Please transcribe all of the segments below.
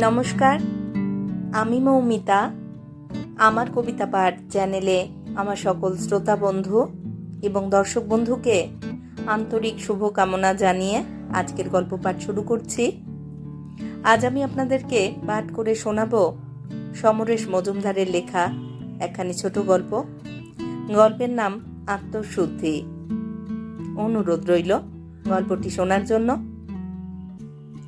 নমস্কার, আমি মৌমিতা। আমার কবিতা পাঠ চ্যানেলে আমার সকল শ্রোতা বন্ধু এবং দর্শক বন্ধুকে আন্তরিক শুভকামনা জানিয়ে আজকের গল্প পাঠ শুরু করছি। আজ আমি আপনাদেরকে পাঠ করে শোনাব সমরেশ মজুমদারের লেখা একখানি ছোট গল্প। গল্পের নাম আত্মশুদ্ধি। অনুরোধ রইল গল্পটি শোনার জন্য।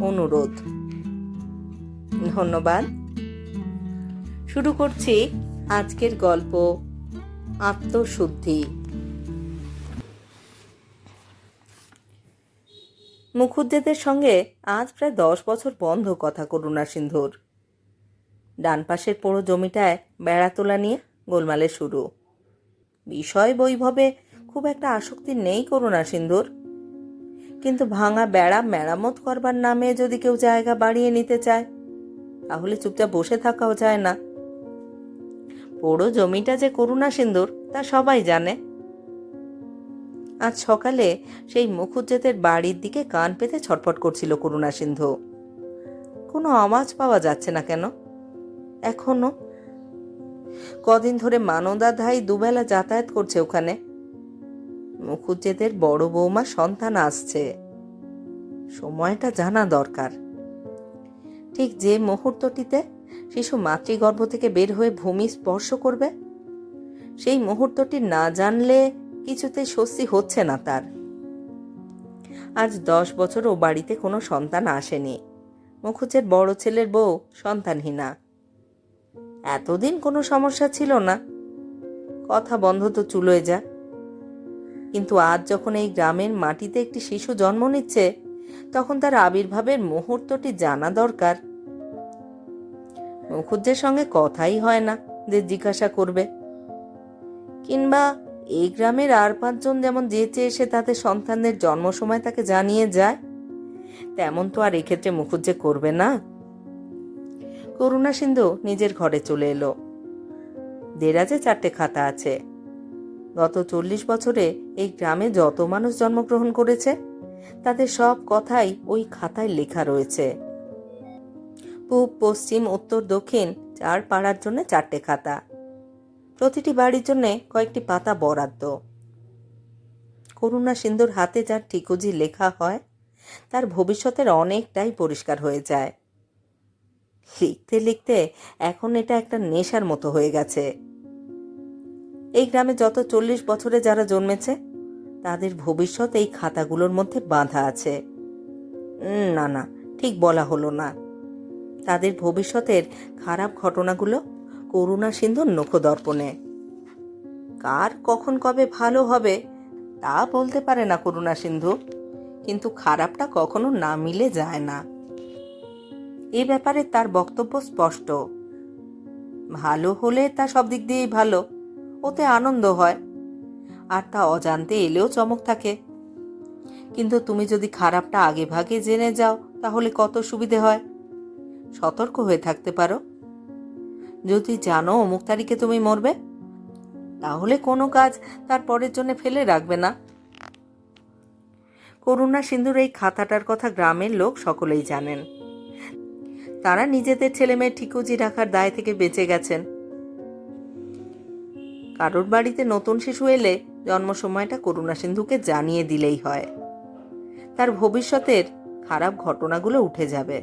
অনুরোধ। ধন্যবাদ। শুরু করছি আজকের গল্প, আত্মশুদ্ধি। মুখুজ্জেদের সঙ্গে আজ প্রায় দশ বছর বন্ধ কথা করুণা সিন্ধুর। ডান পাশের পুরো জমিটায় বেড়া তোলা নিয়ে গোলমালে শুরু। বিষয় বৈভবে খুব একটা আসক্তি নেই করুণা সিন্ধুর। কিন্তু ভাঙা বেড়া মেরামত করবার নামে যদি কেউ জায়গা বাড়িয়ে নিতে চায়, তাহলে চুপচাপ বসে থাকাও যায় না। পোড়ো জমিটা যে করুণা সিন্দুর, তা সবাই জানে। আজ সকালে সেই মুখুজ্জেদের বাড়ির দিকে কান পেতে ছটফট করছিল করুণা সিন্ধু। কোনো আওয়াজ পাওয়া যাচ্ছে না কেন? এখনও? কদিন ধরে মানদা ধাই দুবেলা যাতায়াত করছে ওখানে। মুখুজ্জেদের বড় বৌমা সন্তান আসছে। সময়টা জানা দরকার। ঠিক যে মুহূর্তটিতে শিশু মাতৃগর্ভ থেকে বের হয়ে ভূমি স্পর্শ করবে, সেই মুহূর্তটি না জানলে কিছুতে স্বস্তি হচ্ছে না তার। আজ দশ বছর ও বাড়িতে কোনো সন্তান আসেনি। মুখুজ্জের বড় ছেলের বউ সন্তানহীনা। এতদিন কোনো সমস্যা ছিল না। কথা বন্ধ তো চুলোয় যা। কিন্তু আজ যখন এই গ্রামের মাটিতে একটি শিশু জন্ম নিচ্ছে, তখন তার আবির্ভাবের মুহূর্তটি জানা দরকার। মুখুজ্জের সঙ্গে কথাই হয় না যে জিজ্ঞাসা করবে। কিংবা এই গ্রামের আর পাঁচজন যেমন যেচে এসে তাদের সন্তানদের জন্ম সময় তাকে জানিয়ে যায়, তেমন তো আর এক্ষেত্রে মুখুজ্জে করবে না। করুণা সিন্ধু নিজের ঘরে চলে এলো। দেরাজে চারটে খাতা আছে। গত চল্লিশ বছরে এই গ্রামে যত মানুষ জন্মগ্রহণ করেছে তাদের সব কথাই ওই খাতায় লেখা রয়েছে। পূব, পশ্চিম, উত্তর, দক্ষিণ, চার পাড়ার জন্য চারটে খাতা। প্রতিটি বাড়ির জন্য কয়েকটি পাতা বরাদ্দ। করুণা সিন্ধুর হাতে যার ঠিকুজি লেখা হয়, তার ভবিষ্যতের অনেকটাই পরিষ্কার হয়ে যায়। লিখতে লিখতে এখন এটা একটা নেশার মতো হয়ে গেছে। এই গ্রামে যত চল্লিশ বছরে যারা জন্মেছে, তাদের ভবিষ্যৎ এই খাতাগুলোর মধ্যে বাঁধা আছে। না না, ঠিক বলা হলো না। তাদের ভবিষ্যতের খারাপ ঘটনাগুলো করুণা সিন্ধুর নখদর্পণে। কার কখন কবে ভালো হবে, তা বলতে পারে না করুণা সিন্ধু, কিন্তু খারাপটা কখনো না মিলে যায় না। এ ব্যাপারে তার বক্তব্য স্পষ্ট। ভালো হলে তা সব দিক দিয়েই ভালো ওতে আনন্দ হয়। আর তা অজান্তে এলেও চমক থাকে। কিন্তু তুমি যদি খারাপটা আগে ভাগে জেনে যাও, তাহলে কত সুবিধে হয়? সতর্ক হয়ে থাকতে পারো। যদি জানো অমুক তারিখে তুমি মরবে, তাহলে কোনো কাজ তার পরের জন্য ফেলে রাখবে না। করুণা সিন্ধুর এই খাতাটার কথা গ্রামের লোক সকলেই জানেন। তারা নিজেদের ছেলেমেয়ে ঠিকুজি রাখার দায় থেকে বেঁচে গেছেন। কারোর বাড়িতে নতুন শিশু এলে জন্ম সময়টা করুণা সিন্ধুকে জানিয়ে দিলেই হয়। তার ভবিষ্যতের খারাপ ঘটনাগুলো উঠে যাবে।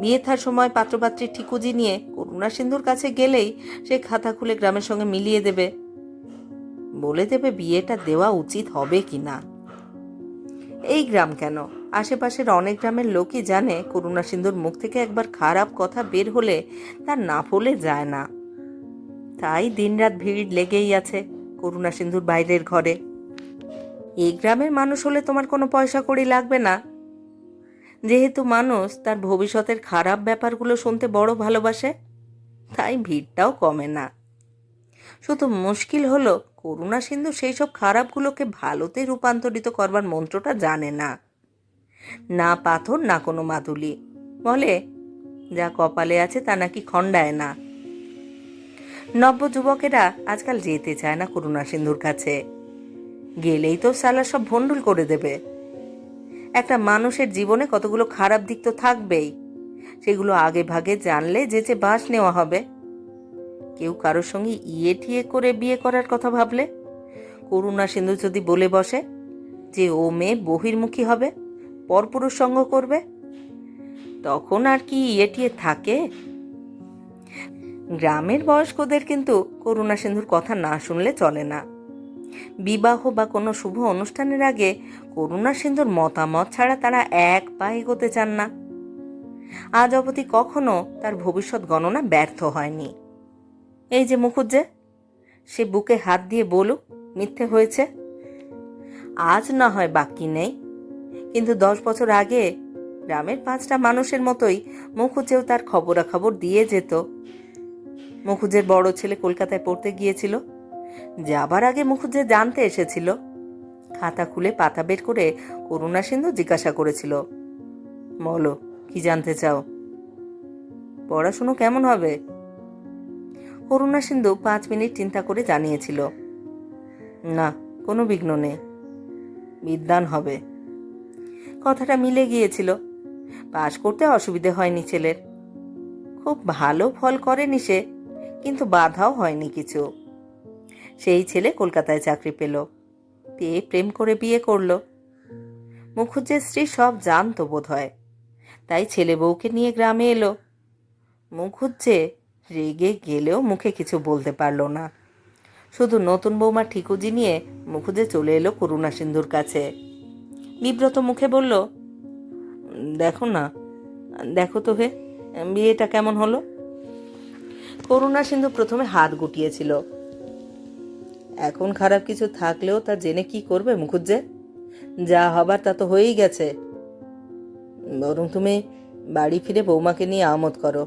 বিয়ে থার সময় পাত্রপাত্রীর ঠিকুজি নিয়ে করুণা সিন্ধুর কাছে গেলেই সে খাতা খুলে গ্রামের সঙ্গে মিলিয়ে দেবে। বলে দেবে বিয়েটা দেওয়া উচিত হবে কি না এই গ্রাম কেন? আশেপাশের অনেক গ্রামের লোকই জানে করুণা সিন্ধুর মুখ থেকে একবার খারাপ কথা বের হলে তার না ফলে যায় না। তাই দিনরাত ভিড় লেগেই আছে করুণা সিন্ধুর বাইরের ঘরে। এই গ্রামের মানুষ হলে তোমার কোনো পয়সা কড়ি লাগবে না। যেহেতু মানুষ, তার ভবিষ্যতের খারাপ ব্যাপারগুলো শুনতে বড় ভালোবাসে, তাই ভিড়টাও কমে না। শুধু মুশকিল হলো, করুণা সিন্ধু সেই সব খারাপগুলোকে ভালোতে রূপান্তরিত করবার মন্ত্রটা জানে না। না পাথর, না কোনো মাদুলি। বলে, যা কপালে আছে তা নাকি খণ্ডায় না। নব্য যুবকেরা আজকাল যেতে চায় না করুণা সিন্ধুর কাছে। গেলেই তো সালা সব ভণ্ডুল করে দেবে। একটা মানুষের জীবনে কতগুলো খারাপ দিক তো থাকবেই। সেগুলো আগে ভাগে জানলে যেচে বাস নেওয়া হবে। কেউ কারোর সঙ্গে ইয়ে ঠিয়ে করে বিয়ে করার কথা ভাবলে? করুণা সিন্ধু যদি বলে বসে যে ও মেয়ে বহির্মুখী হবে, পরপুরুষ সঙ্গ করবে? তখন আর কি ইয়ে টিয়ে থাকে? গ্রামের বয়স্কদের কিন্তু করুণা সিন্ধুর কথা না শুনলে চলে না। বিবাহ বা কোনো শুভ অনুষ্ঠানের আগে করুণা সিন্ধুর মতামত ছাড়া তারা এক পা এগোতে চান না। আজ অবধি কখনো তার ভবিষ্যৎ গণনা ব্যর্থ হয়নি। এই যে মুখুজ্জে সে বুকে হাত দিয়ে বলুক, মিথ্যে হয়েছে। আজ না হয় বাকি নেই। কিন্তু দশ বছর আগে গ্রামের পাঁচটা মানুষের মতোই মুখুজ্জেও তার খবরাখবর দিয়ে যেত। মুখুজ্জের বড় ছেলে কলকাতায় পড়তে গিয়েছিল। যাবার আগে মুখুজ্জে জানতে এসেছিল। খাতা খুলে পাতা বের করে করুণা সিন্ধু জিজ্ঞাসা করেছিল, বলো, কি জানতে চাও? পড়াশুনো কেমন হবে? করুণা সিন্ধু পাঁচ মিনিট চিন্তা করে জানিয়েছিল, না, কোনো বিঘ্ন নেই। বিদ্যান হবে। কথাটা মিলে গিয়েছিল। পাশ করতে অসুবিধে হয়নি ছেলের। খুব ভালো ফল করেনি সে। কিন্তু বাধাও হয়নি কিছু। সেই ছেলে কলকাতায় চাকরি পেল। পেয়ে প্রেম করে বিয়ে করল। মুখুজ্জের স্ত্রী সব জানতো বোধ হয় তাই ছেলে বউকে নিয়ে গ্রামে এলো। মুখুজ্জে রেগে গেলেও মুখে কিছু বলতে পারল না। শুধু নতুন বৌমা ঠিকুজি নিয়ে মুখুজ্জে চলে এলো করুণা সিন্ধুর কাছে। বিব্রত মুখে বলল দেখো না, দেখো তো হে, বিয়েটা কেমন হলো? করুণা সিন্ধু প্রথমে হাত গুটিয়েছিল। এখন খারাপ কিছু থাকলেও তা জেনে কি করবে মুখুজ্জে? যা হবার তা তো হয়েই গেছে। বরং তুমি বাড়ি ফিরে বৌমাকে নিয়ে আমোদ করো।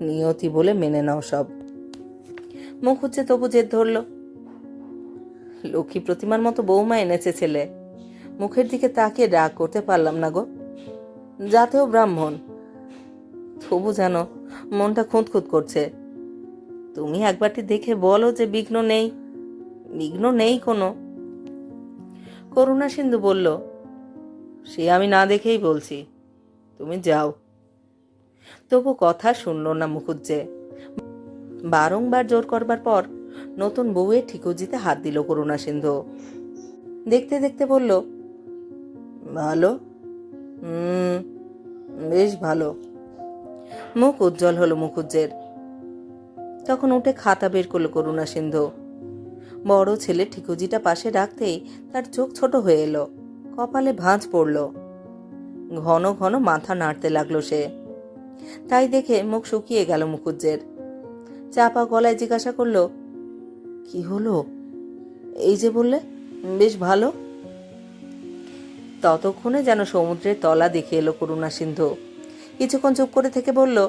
নিয়তি বলে মেনে নাও সব। মুখুজ্জে তবু জেদ ধরল। লক্ষ্মী প্রতিমার মতো বৌমা এনেছে ছেলে। মুখের দিকে তাকিয়ে রাগ করতে পারলাম না গো। যাতেও ব্রাহ্মণ। তবু জানো মনটা খুঁতখুত করছে। তুমি একবারটি দেখে বলো যে বিঘ্ন নেই। বিঘ্ন নেই কোনো। করুণা সিন্ধু বলল, সে আমি না দেখেই বলছি। তুমি যাও। তবু কথা শুনল না মুখুজ্জে বারংবার জোর করবার পর নতুন বউয়ের ঠিকুজিতে হাত দিল করুণা সিন্ধু। দেখতে দেখতে বলল, ভালো? বেশ ভালো। মুখ উজ্জ্বল হলো মুখুজ্জের। তখন উঠে খাতা বের করল করুণা সিন্ধু। বড় ছেলে ঠিকুজিটা পাশে রাখতেই তার চোখ ছোট হয়ে এলো, কপালে ভাঁজ পড়ল। ঘন ঘন মাথা নাড়তে লাগল সে। তাই দেখে মুখ শুকিয়ে গেল মুখুজ্জের। চাপা গলায় জিজ্ঞাসা করল, কি হলো? এই যে বললে, বেশ ভালো। ততক্ষণে যেন সমুদ্রের তলা দেখে এলো করুণা সিন্ধু। কিছুক্ষণ চুপ করে থেকে বলল,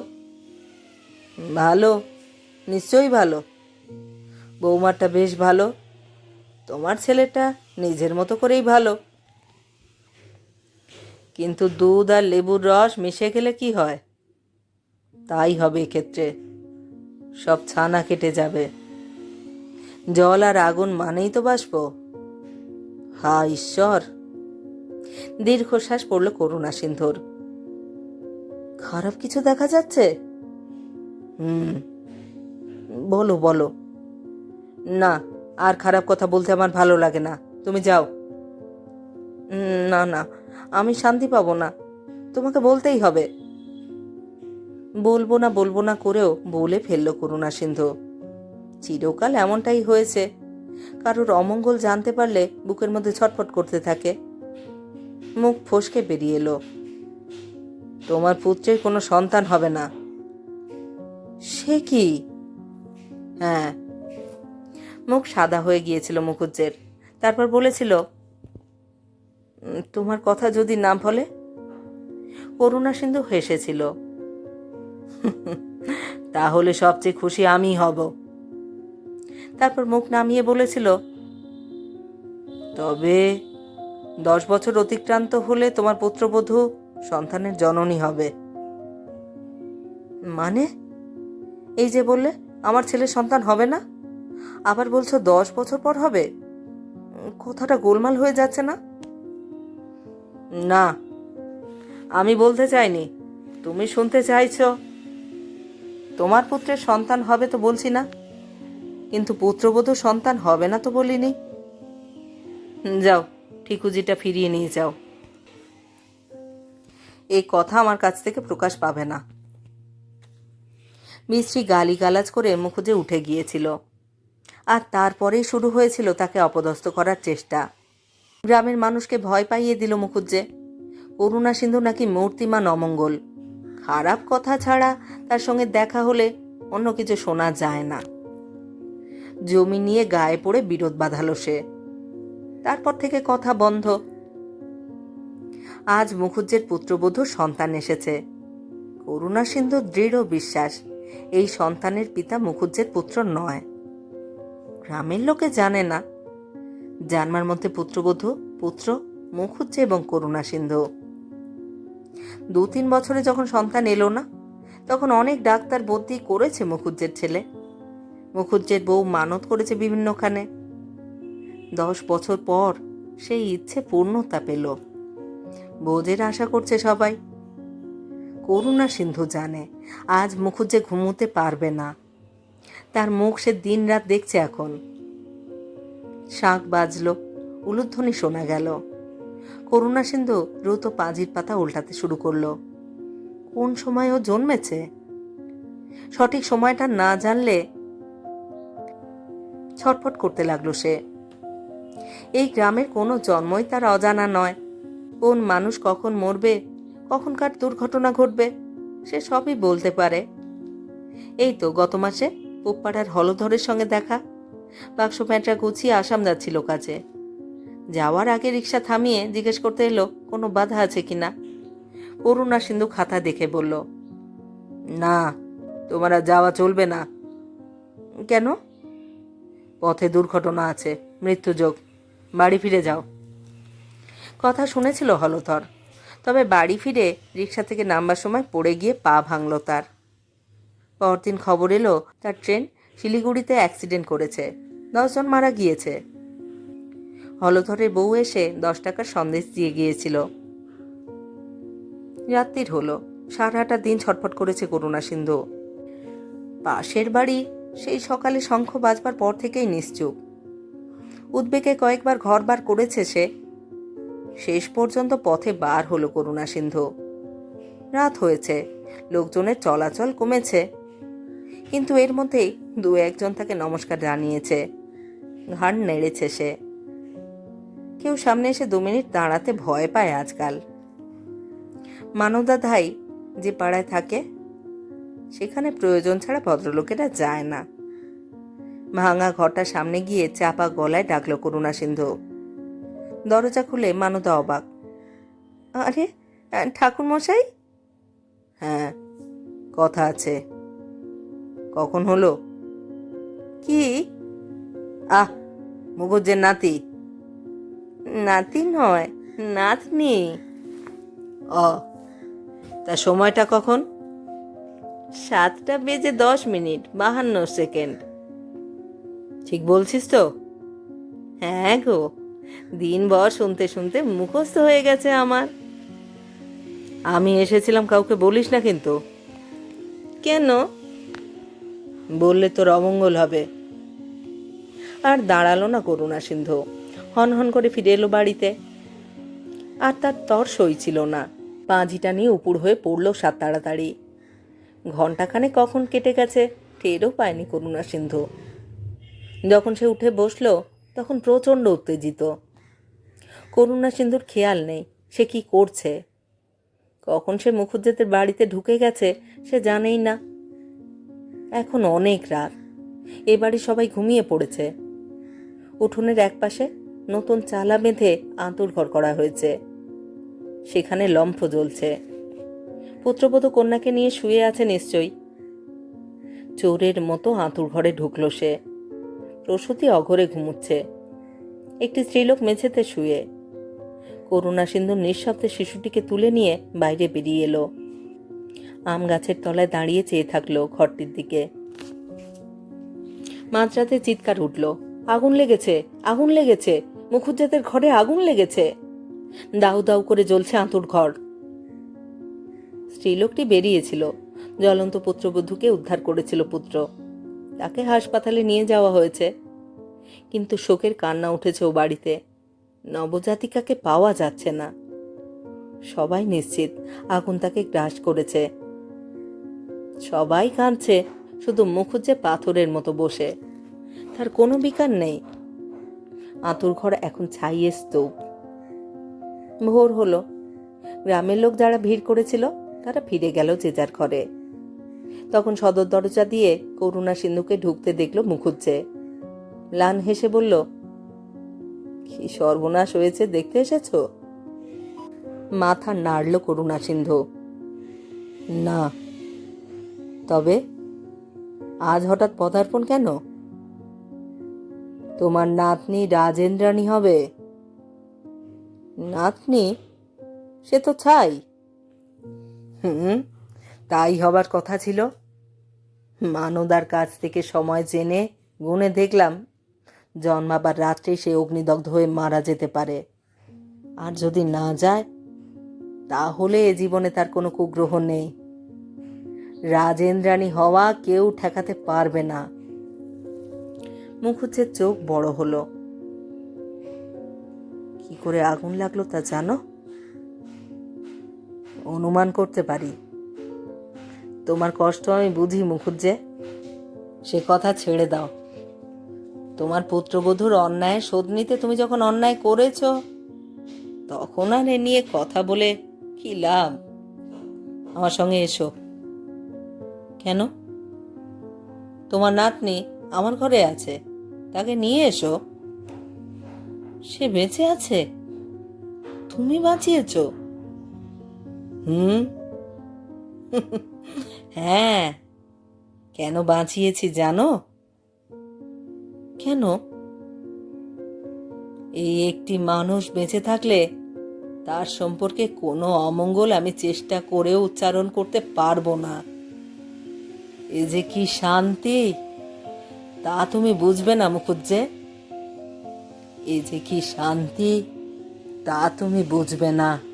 ভালো, নিশ্চয়ই ভালো। বৌমারটা বেশ ভালো। তোমার ছেলেটা নিজের মতো করেই ভালো। কিন্তু দুধ আর লেবুর রস মিশে গেলে কি হয়? তাই হবে এক্ষেত্রে। সব ছানা কেটে যাবে। জল আর আগুন মানেই তো বাসবো হা ঈশ্বর! দীর্ঘশ্বাস পড়ল করুণা সিন্ধুর। খারাপ কিছু দেখা যাচ্ছে? হুম, বলো বলো। না, আর খারাপ কথা বলতে আমার ভালো লাগে না। তুমি যাও। না না, আমি শান্তি পাবো না। তোমাকে বলতেই হবে। বলব না বলব না করেও বলে ফেলল করুণা সিন্ধু। চিরকাল এমনটাই হয়েছে। কারোর অমঙ্গল জানতে পারলে বুকের মধ্যে ছটফট করতে থাকে। মুখ ফসকে বেরিয়ে এলো। তোমার পুত্রের কোনো সন্তান হবে না। সে কি? হ্যাঁ। মুখ সাদা হয়ে গিয়েছিল মুখুজ্জের। তারপর বলেছিল তোমার কথা যদি না বলে? করুণা সিন্ধু হেসেছিল। তাহলে সবচেয়ে খুশি আমি হব। তারপর মুখ নামিয়ে বলেছিল, তবে দশ বছর অতিক্রান্ত হলে তোমার পুত্রবধূ সন্তানের জননী হবে। মানে? এই যে বললে, আমার ছেলের সন্তান হবে না? আবার বলছো দশ বছর পর হবে? কথাটা গোলমাল হয়ে যাচ্ছে না? না, আমি বলতে চাইনি। তুমি শুনতে চাইছ। তোমার পুত্রের সন্তান হবে তো বলছি না। কিন্তু পুত্রবধূ সন্তান হবে না তো বলিনি। যাও, ঠিকুজিটা ফিরিয়ে নিয়ে যাও। এই কথা আমার কাছ থেকে প্রকাশ পাবে না। মিস্ত্রি গালিগালাজ করে মুখুজে উঠে গিয়েছিল। আর তারপরেই শুরু হয়েছিল তাকে অপদস্থ করার চেষ্টা। গ্রামের মানুষকে ভয় পাইয়ে দিল মুখুজ্জে করুণা সিন্ধু নাকি মূর্তিমান অমঙ্গল। খারাপ কথা ছাড়া তার সঙ্গে দেখা হলে অন্য কিছু শোনা যায় না। জমি নিয়ে গায়ে পড়ে বিরোধ বাঁধালো সে। তারপর থেকে কথা বন্ধ। আজ মুখুজ্জের পুত্রবধূর সন্তান এসেছে। করুণা সিন্ধু দৃঢ় বিশ্বাস। এই সন্তানের পিতা মুখুজ্জের পুত্র নয়। গ্রামের লোকে জানে না। জানমার মধ্যে পুত্রবধূ, পুত্র, মুখুজ্জে এবং করুণা সিন্ধু। দু তিন বছরে যখন সন্তান এলো না, তখন অনেক ডাক্তার বদ্যি করেছে মুখুজ্জের ছেলে। মুখুজ্জের বউ মানত করেছে বিভিন্নখানে। দশ বছর পর সেই ইচ্ছে পূর্ণতা পেল। বোঝের আশা করছে সবাই। করুণা সিন্ধু জানে, আজ মুখুজ্জে ঘুমোতে পারবে না। তার মুখ সে দিন রাত দেখছে এখন। শাঁখ বাজলো, উলুধ্বনি শোনা গেল। করুণা সিন্ধু দ্রুত পাজির পাতা উল্টাতে শুরু করল। কোন সময় ও জন্মেছে? সঠিক সময়টা না জানলে ছটফট করতে লাগল সে। এই গ্রামের কোনো জন্মই তার অজানা নয়। কোন মানুষ কখন মরবে কখন কার দুর্ঘটনা ঘটবে, সে সবই বলতে পারে। এই তো গত মাসে পোপ্পাড়ার হলধরের সঙ্গে দেখা। বাক্স প্যাঁটরা গুছিয়ে আসাম যাচ্ছিল কাজে। যাওয়ার আগে রিক্সা থামিয়ে জিজ্ঞেস করতে এলো, কোনো বাধা আছে কিনা করুণা সিন্ধু খাতা দেখে বলল, না, তোমার যাওয়া চলবে না। কেন? পথে দুর্ঘটনা আছে, মৃত্যুযোগ। বাড়ি ফিরে যাও। কথা শুনেছিল হলধর। তবে বাড়ি ফিরে রিক্সা থেকে নামবার সময় পড়ে গিয়ে পা ভাঙল তার। পরদিন খবর এলো, তার ট্রেন শিলিগুড়িতে অ্যাক্সিডেন্ট করেছে। দশজন মারা গিয়েছে। হলধরের বউ এসে দশ টাকার সন্দেশ দিয়ে গিয়েছিল। রাত্রির হলো। সারাটা দিন ছটফট করেছে করুণা সিন্ধু। পাশের বাড়ি, সেই সকালে শঙ্খ বাজবার পর থেকেই নিশ্চুপ। উদ্বেগে কয়েকবার ঘর বার করেছে সে শেষ পর্যন্ত পথে বার হলো করুণা সিন্ধু। রাত হয়েছে, লোকজনের চলাচল কমেছে, কিন্তু এর মধ্যেই দু একজন তাকে নমস্কার জানিয়েছে। ঘাড় নেড়েছে সে। কেউ সামনে এসে দু মিনিট দাঁড়াতে ভয় পায় আজকাল। মানবদা ধাই যে পাড়ায় থাকে, সেখানে প্রয়োজন ছাড়া ভদ্রলোকেরা যায় না। ভাঙা ঘরটার সামনে গিয়ে চাপা গলায় ডাকলো করুণা সিন্ধু। দরজা খুলে মানদা অবাক। আরে, ঠাকুর মশাই? হ্যাঁ কথা আছে। কখন হলো? কি? আহ মুখুজ্জের নাতি। নাতি নয়, নাতনি। ও, তা সময়টা কখন? সাতটা বেজে দশ মিনিট, বাহান্ন সেকেন্ড। ঠিক বলছিস তো? হ্যাঁ গো। দিনভর শুনতে শুনতে মুখস্থ হয়ে গেছে আমার। আমি এসেছিলাম, কাউকে বলিস না কিন্তু। কেন? বললে তোর অমঙ্গল হবে। আর দাঁড়াল না করুণা সিন্ধু। হন হন করে ফিরে এলো বাড়িতে। আর তার তর সই ছিল না। পাঁজিটা নিয়ে উপুর হয়ে পড়ল সাত তাড়াতাড়ি। ঘণ্টাখানে কখন কেটে গেছে, টেরও পায়নি করুণা সিন্ধু। যখন সে উঠে বসল তখন প্রচণ্ড উত্তেজিত। করুণা সিন্ধুর খেয়াল নেই, সে কি করছে? কখন সে মুখুজ্জেদের বাড়িতে ঢুকে গেছে, সে জানেই না। এখন অনেক রাত, এ বাড়ি সবাই ঘুমিয়ে পড়েছে। উঠোনের একপাশে নতুন চালা বেঁধে আঁতুর ঘর করা হয়েছে। সেখানে লম্ফ জ্বলছে। পুত্রবধূ কন্যাকে নিয়ে শুয়ে আছে নিশ্চয়ই। চোরের মতো আঁতুর ঘরে ঢুকলো সে। প্রসূতি অঘরে ঘুমুচ্ছে। একটি স্ত্রীলোক মেঝেতে শুয়ে। করুণা সিন্ধু নিঃশব্দে শিশুটিকে তুলে নিয়ে বাইরে বেরিয়ে এলো। আম গাছের তলায় দাঁড়িয়ে চেয়ে থাকল ঘরটির দিকে। মাঝরাতে চিৎকার উঠল, আগুন লেগেছে আগুন লেগেছে মুখুজ্জাদের ঘরে আগুন লেগেছে। দাউ দাউ করে জ্বলছে আঁতুর ঘর। স্ত্রীলোকটি বেরিয়েছিল। জ্বলন্ত পুত্রবধূকে উদ্ধার করেছিল পুত্র। তাকে হাসপাতালে নিয়ে যাওয়া হয়েছে। কিন্তু শোকের কান্না উঠেছে ও বাড়িতে। নবজাতিকাকে পাওয়া যাচ্ছে না। সবাই নিশ্চিত আগুন তাকে গ্রাস করেছে। সবাই কাঁদছে, শুধু মুখুজ্জে পাথরের মতো বসে। তার কোনো বিকার নেই। আতুর ঘর এখন ছাইয়ে স্তূপ। ভোর হলো। গ্রামের লোক যারা ভিড় করেছিল, তারা ফিরে গেল যে যার ঘরে। তখন সদর দরজা দিয়ে করুণা সিন্ধুকে ঢুকতে দেখল মুখুজ্জে লান হেসে বলল, কি সর্বনাশ হয়েছে, দেখতে এসেছ? মাথা নাড়ল করুণা সিন্ধু। না। তবে আজ হঠাৎ পদার্পণ কেন? তোমার নাতনি রাজেন্দ্রাণী হবে। নাতনি? সে তো ছাই? হুম? তাই হবার কথা ছিল। মানদার কাছ থেকে সময় জেনে গুনে দেখলাম, জন্মাবার রাত্রে সে অগ্নিদগ্ধ হয়ে মারা যেতে পারে। আর যদি না যায়, তাহলে এ জীবনে তার কোনো কুগ্রহ নেই। রাজেন্দ্রাণী হওয়া কেউ ঠেকাতে পারবে না। মুখুজ্জের চোখ বড় হলো। কি করে আগুন লাগল তা জানো? অনুমান করতে পারি। তোমার কষ্ট আমি বুঝি, মুখুজ্জে। সে কথা ছেড়ে দাও। তোমার পুত্রবধূর অন্যায় শোধ নিতে তুমি যখন অন্যায় করেছ, তখন আর এ নিয়ে কথা বলে কি লাভ? আমার সঙ্গে এসো। কেন? তোমার নাতনি আমার ঘরে আছে। তাকে নিয়ে এসো। সে বেঁচে আছে। তুমি বাঁচিয়েছ। হুম? হ্যাঁ। কেন বাঁচিয়েছি জানো? কেন? এই একটি মানুষ বেঁচে থাকলে তার সম্পর্কে কোনো অমঙ্গল আমি চেষ্টা করেও উচ্চারণ করতে পারব না। এ যে কি শান্তি! তা তুমি বুঝবে না, মুখুজ্জে। এ যে কি শান্তি! তা তুমি বুঝবে না।